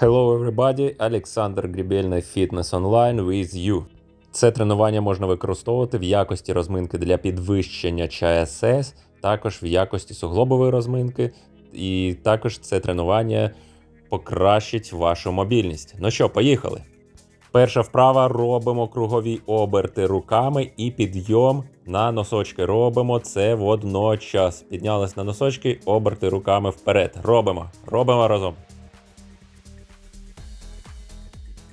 Hello everybody, Олександр Грібельний Fitness Online with you. Це тренування можна використовувати в якості розминки для підвищення ЧСС, також в якості суглобової розминки, і також це тренування покращить вашу мобільність. Ну що, поїхали. Перша вправа робимо кругові оберти руками і підйом на носочки. Робимо це водночас. Піднялись на носочки, оберти руками вперед. Робимо. Робимо разом.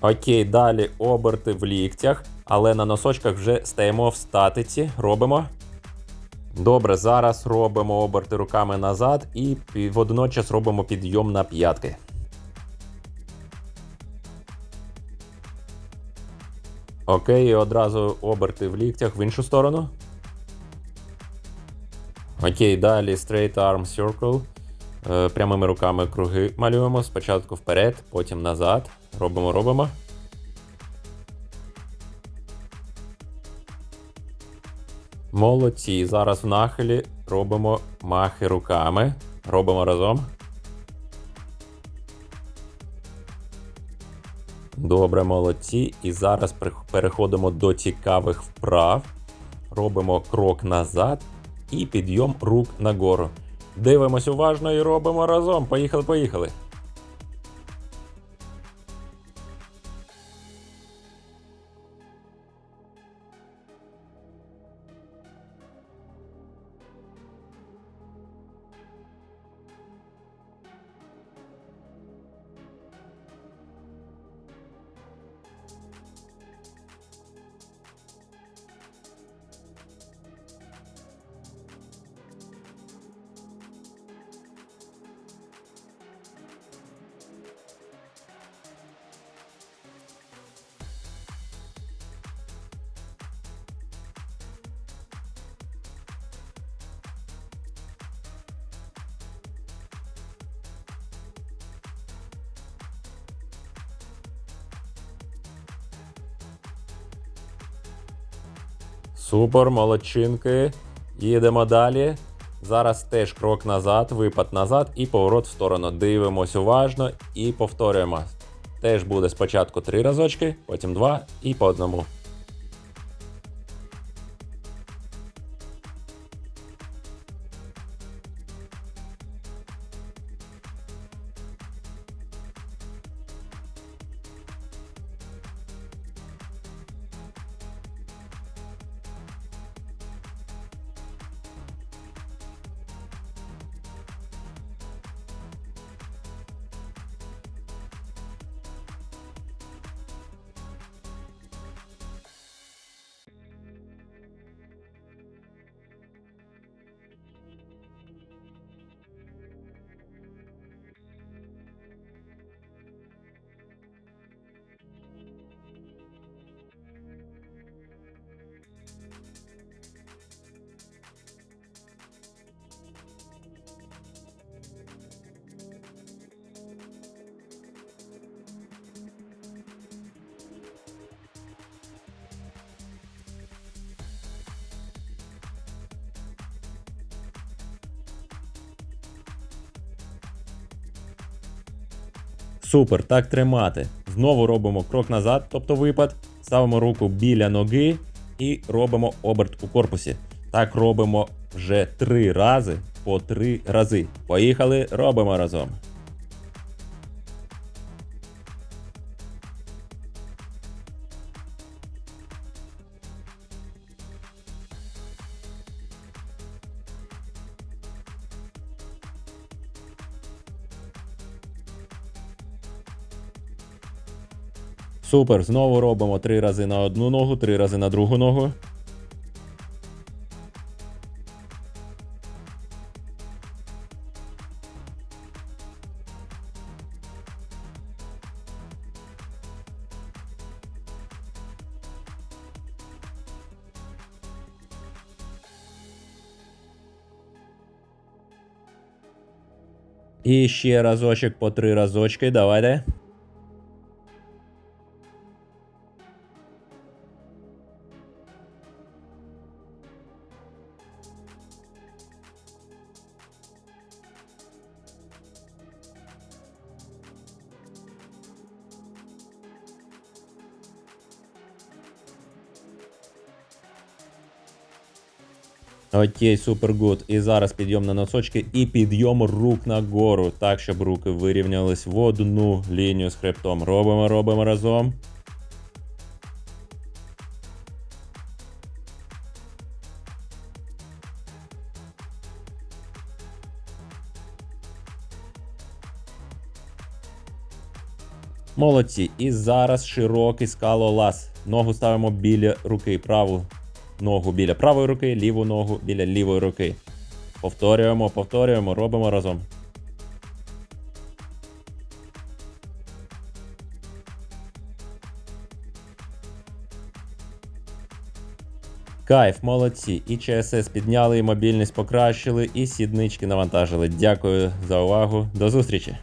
Окей, далі оберти в ліктях, але на носочках вже стаємо в статиці. Робимо. Добре, зараз робимо оберти руками назад і водночас робимо підйом на п'ятки. Окей, і одразу оберти в ліктях в іншу сторону. Окей, далі straight arm circle. Е, Прямими руками круги малюємо. Спочатку вперед, потім назад. Робимо, робимо. Молодці. Зараз в нахилі робимо махи руками. Робимо разом. Добре, молодці. І зараз переходимо до цікавих вправ. Робимо крок назад і підйом рук нагору. Дивимось уважно і робимо разом. Поїхали, поїхали. Супер, молодчинки. Їдемо далі. Зараз теж крок назад, випад назад і поворот в сторону. Дивимось уважно і повторюємо. Теж буде спочатку три разочки, потім два і по одному. Супер, так тримати. Знову робимо крок назад, тобто випад. Ставимо руку біля ноги і робимо оберт у корпусі. Так робимо вже три рази по три рази. Поїхали, робимо разом. Супер, знову робимо три рази на одну ногу, три рази на другу ногу. І ще разочок по три разочки. Давайте. Окей, супер гуд. І зараз підйом на носочки і підйом рук нагору, так, щоб руки вирівнялись в одну лінію з хребтом. Робимо, робимо разом. Молодці. І зараз широкий скалолаз. Ногу ставимо біля руки, праву ногу біля правої руки, ліву ногу біля лівої руки. Повторюємо, повторюємо, робимо разом. Кайф, молодці. І ЧСС підняли, і мобільність покращили, і сіднички навантажили. Дякую за увагу. До зустрічі!